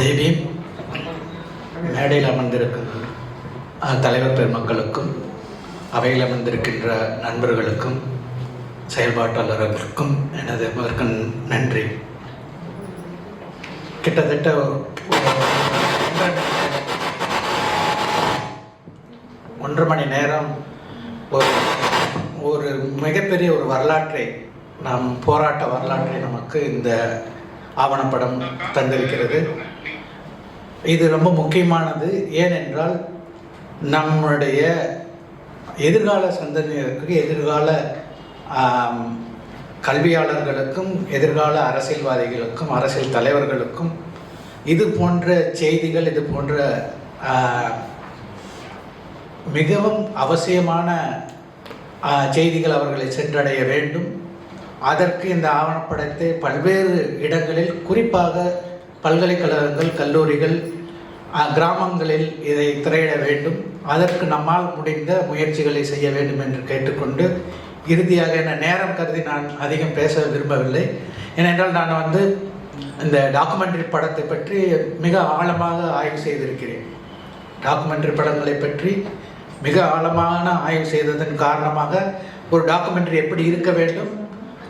ஜெய்பீம் மேடையில் அமர்ந்திருக்கும் தலைவர் பெருமக்களுக்கும் அவையில் அமர்ந்திருக்கின்ற நண்பர்களுக்கும் செயல்பாட்டாளர்களுக்கும் எனது முதற்கு நன்றி. கிட்டத்தட்ட ஒரு ஒன்றரை மணி நேரம் ஒரு ஒரு மிகப்பெரிய ஒரு வரலாற்றை நாம் போராட்ட வரலாற்றை நமக்கு இந்த ஆவணப்படம் தந்திருக்கிறது. இது ரொம்ப முக்கியமானது. ஏனென்றால் நம்முடைய எதிர்கால சந்ததியினருக்கு எதிர்கால கல்வியாளர்களுக்கும் எதிர்கால அரசியல்வாதிகளுக்கும் அரசியல் தலைவர்களுக்கும் இது போன்ற செய்திகள் இது போன்ற மிகவும் அவசியமான செய்திகள் அவர்களை சென்றடைய வேண்டும். அதற்கு இந்த ஆவணப்படத்தை பல்வேறு இடங்களில் குறிப்பாக பல்கலைக்கழகங்கள் கல்லூரிகள் கிராமங்களில் இதை திரையிட வேண்டும். அதற்கு நம்மால் முடிந்த முயற்சிகளை செய்ய வேண்டும் என்று கேட்டுக்கொண்டு இறுதியாக என்ன நேரம் கருதி நான் அதிகம் பேச விரும்பவில்லை. ஏனென்றால் நான் வந்து இந்த டாக்குமெண்ட்ரி படத்தை பற்றி மிக ஆழமாக ஆய்வு செய்திருக்கிறேன். டாக்குமெண்ட்ரி படங்களை பற்றி மிக ஆழமான ஆய்வு செய்ததன் காரணமாக ஒரு டாக்குமெண்ட்ரி எப்படி இருக்க வேண்டும்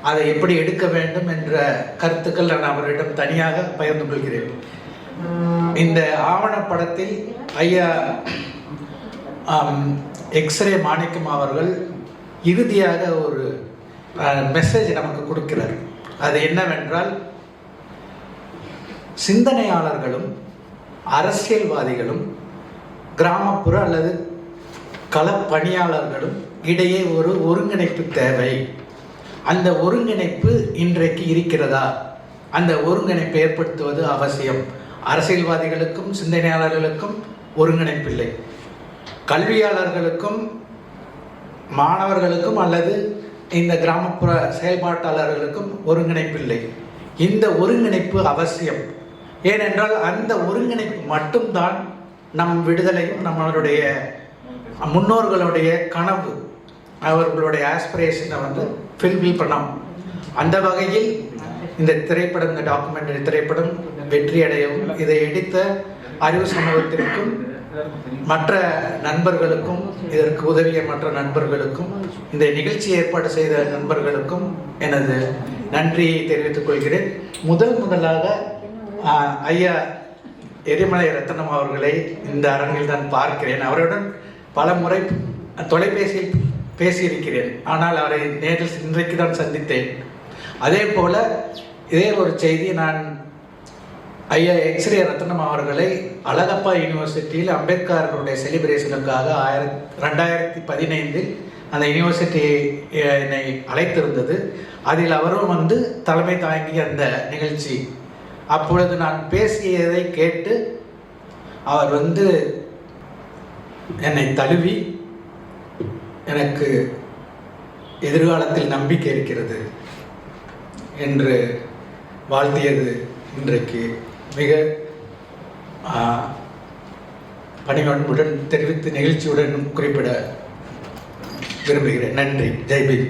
அதை எப்படி எடுக்க வேண்டும் என்ற கருத்துக்கள் நான் அவரிடம் தனியாக பகிர்ந்து கொள்கிறேன். இந்த ஆவணப்படத்தில் ஐயா எக்ஸ்ரே மாணிக்கம் அவர்கள் இறுதியாக ஒரு மெசேஜ் நமக்கு கொடுக்கிறார். அது என்னவென்றால் சிந்தனையாளர்களும் அரசியல்வாதிகளும் கிராமப்புற அல்லது களப்பணியாளர்களும் இடையே ஒரு ஒருங்கிணைப்பு தேவை. அந்த ஒருங்கிணைப்பு இன்றைக்கு இருக்கிறதா? அந்த ஒருங்கிணைப்பை ஏற்படுத்துவது அவசியம். அரசியல்வாதிகளுக்கும் சிந்தனையாளர்களுக்கும் ஒருங்கிணைப்பில்லை. கல்வியாளர்களுக்கும் மாணவர்களுக்கும் அல்லது இந்த கிராமப்புற செயல்பாட்டாளர்களுக்கும் ஒருங்கிணைப்பில்லை. இந்த ஒருங்கிணைப்பு அவசியம். ஏனென்றால் அந்த ஒருங்கிணைப்பு மட்டும்தான் நம் விடுதலையும் நம்மளுடைய முன்னோர்களுடைய கனவு. அவர்களுடைய ஆஸ்பிரேஷனை வந்து ஃபில்ஃபில் பண்ணோம் அந்த வகையில் இந்த திரைப்படம் இந்த டாக்குமெண்டரி திரைப்படம் வெற்றி அடையவும் இதை எடுத்த அறிவு சமூகத்திற்கும் மற்ற நண்பர்களுக்கும் இதற்கு உதவிய மற்ற நண்பர்களுக்கும் இந்த நிகழ்ச்சி ஏற்பாடு செய்த நண்பர்களுக்கும் எனது நன்றியை தெரிவித்துக் கொள்கிறேன். முதல் முதலாக ஐயா எரிமலை ரத்னம் அவர்களை இந்த அரங்கில் தான் பார்க்கிறேன். அவருடன் பல முறை தொலைபேசியில் பேசியிருக்கிறேன். ஆனால் அவரை நேரில் இன்றைக்கு தான் சந்தித்தேன். அதே போல் இதே ஒரு செய்தி நான் ஐயா எக்ஸ்ரே ரத்னம் அவர்களை அழகப்பா யூனிவர்சிட்டியில் அம்பேத்கருடைய செலிப்ரேஷனுக்காக ஆயிரத்தி ரெண்டாயிரத்தி பதினைந்தில் அந்த யூனிவர்சிட்டி என்னை அழைத்திருந்தது. அதில் அவரும் வந்து தலைமை தாங்கி அந்த நிகழ்ச்சி. அப்பொழுது நான் பேசியதை கேட்டு அவர் வந்து என்னை தழுவி எனக்கு எதிர்காலத்தில் நம்பிக்கை இருக்கிறது என்று வாழ்த்தியது இன்றைக்கு மிக பணிவன்புடன் தெரிவித்து நிகழ்ச்சியுடன் குறிப்பிட விரும்புகிறேன். நன்றி. ஜெய்பீம்